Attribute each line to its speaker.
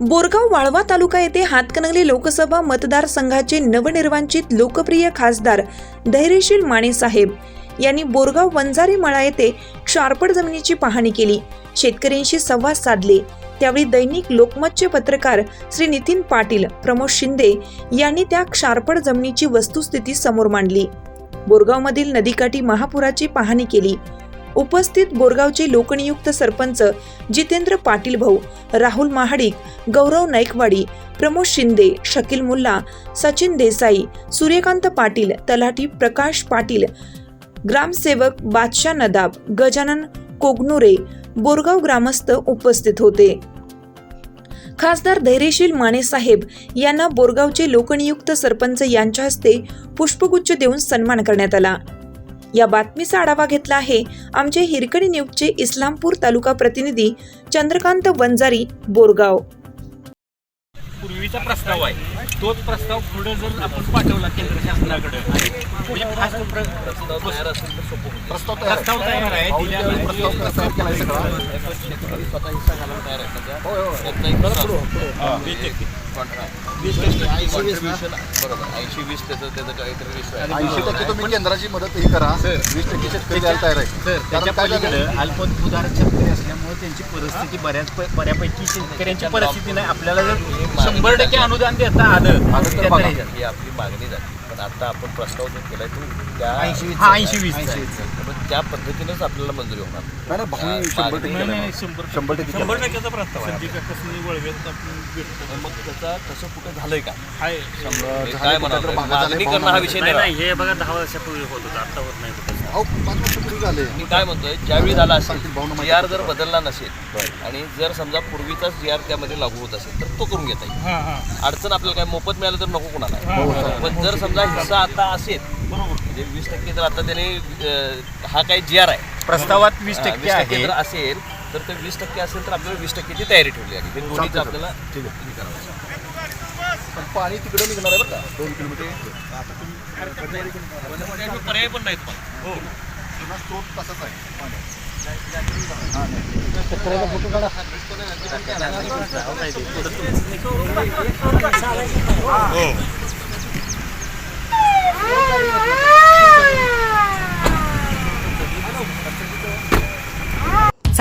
Speaker 1: बोरगाव वाळवा तालुका येथे हातकणंगले लोकसभा मतदारसंघाचे नवनिर्वाचित लोकप्रिय खासदार धैर्यशील मानेसाहेब यांनी बोरगाव वंजारी मळा येथे क्षारपड जमिनीची पाहणी केली. शेतकऱ्यांशी संवाद साधले. त्यावेळी दैनिक लोकमतचे पत्रकार श्री नितीन पाटील प्रमोद शिंदे यांनी त्या क्षारपड जमिनीची वस्तुस्थिती समोर मांडली. बोरगावमधील नदीकाठी महापुराची पाहणी केली. उपस्थित बोरगावचे लोकनियुक्त सरपंच जितेंद्र पाटील भाऊ राहुल महाडिक गौरव नाईकवाडी प्रमोद शिंदे शकील मुल्ला सचिन देसाई सूर्यकांत पाटील तलाठी प्रकाश पाटील ग्रामसेवक बादशाह नदाब गजानन कोगनुरे बोरगाव ग्रामस्थ उपस्थित होते. खासदार धैर्यशील मानेसाहेब यांना बोरगावचे लोकनियुक्त सरपंच यांच्या हस्ते पुष्पगुच्छ देऊन सन्मान करण्यात आला. या बातमीचा आढावा घेतला आहे आमचे हिरकणी न्यूजचे इस्लामपूर तालुका प्रतिनिधी चंद्रकांत वंजारी बोरगाव.
Speaker 2: पूर्वीचा प्रस्ताव आहे तोच प्रस्ताव पुढे जर आपण पाठवला केंद्र शासनाकडे म्हणजे खास प्र-
Speaker 3: प्रस्ताव तयार असेल तर सोपं होईल.
Speaker 4: प्रस्ताव तयार आहे.
Speaker 2: प्रस्ताव तयार आहे दिल्या
Speaker 4: त्यावेळी प्रस्ताव तयार केला आहे सगळा. होय, होय. बरं,
Speaker 3: प्रस्ताव.
Speaker 4: पुढं, पुढं.
Speaker 2: वीस
Speaker 4: ऐंशी
Speaker 3: त्याचं त्याचं काहीतरी रेशो आहे
Speaker 4: ऐंशी टक्के तुम्ही केंद्राची मदत ही करा. वीस टक्के शेतकरी द्यायला तयार आहे
Speaker 2: त्याच्या
Speaker 4: कारण काय
Speaker 2: पलीकडे
Speaker 4: झालं?
Speaker 2: अल्पभूधारक शेतकरी असल्यामुळे त्यांची परिस्थिती बऱ्याच बऱ्यापैकी शेतकऱ्यांची परिस्थिती नाही आपल्याला जर शंभर टक्के अनुदान देता आलं.
Speaker 4: आलं तर बघा.
Speaker 3: ही आपली मागणी झाली. पण आता आपण प्रस्ताव जो केलाय तो त्या
Speaker 2: हा ऐंशी वीस
Speaker 4: ऐंशी वीस.
Speaker 3: त्यामुळे त्या पद्धतीनेच आपल्याला मंजुरी होणार.
Speaker 4: नाही नाही, भाऊ
Speaker 3: हा,
Speaker 4: शंभर टक्के
Speaker 3: नाही,
Speaker 4: केलं. शंभर टक्के.
Speaker 2: टक्क्याचा प्रस्ताव
Speaker 3: तर मग त्याचा तसं कुठं झालंय का?
Speaker 2: आहे
Speaker 4: शंभर- झाले
Speaker 3: काय
Speaker 4: झाले,
Speaker 3: मागणी करणं हा. विषय
Speaker 5: नाही
Speaker 3: नाही.
Speaker 5: नाही हे बघा दहा वर्षापूर्वी होत होतं. आता होत नाही कुठं.
Speaker 4: झाले.
Speaker 3: मी काय म्हणतोय ज्यावेळी झाला असेल जी आर जर. बदलला नसेल आणि जर समजा पूर्वीचाच जी आर त्यामध्ये लागू होत असेल तर तो करून घेता येईल. अडचण आपल्याला काय मोफत मिळालं तर नको कोणाला. पण जर समजा हिस्सा आता असेल म्हणजे वीस टक्के जर आता त्याने हा काही जी आर आहे.
Speaker 2: प्रस्तावात वीस टक्के आहे.
Speaker 3: जर असेल तर ते वीस टक्के असेल तर आपल्याला वीस टक्केची तयारी ठेवली आहे. आपल्याला
Speaker 4: ठीक आहे.
Speaker 3: करावं.
Speaker 4: पण पाणी तिकडे निघणार आहे बरं का? दोन किलोमीटर.
Speaker 3: पर्याय पण नाहीत पण.
Speaker 4: जुना स्रोत तसाच आहे. पाण्याचा.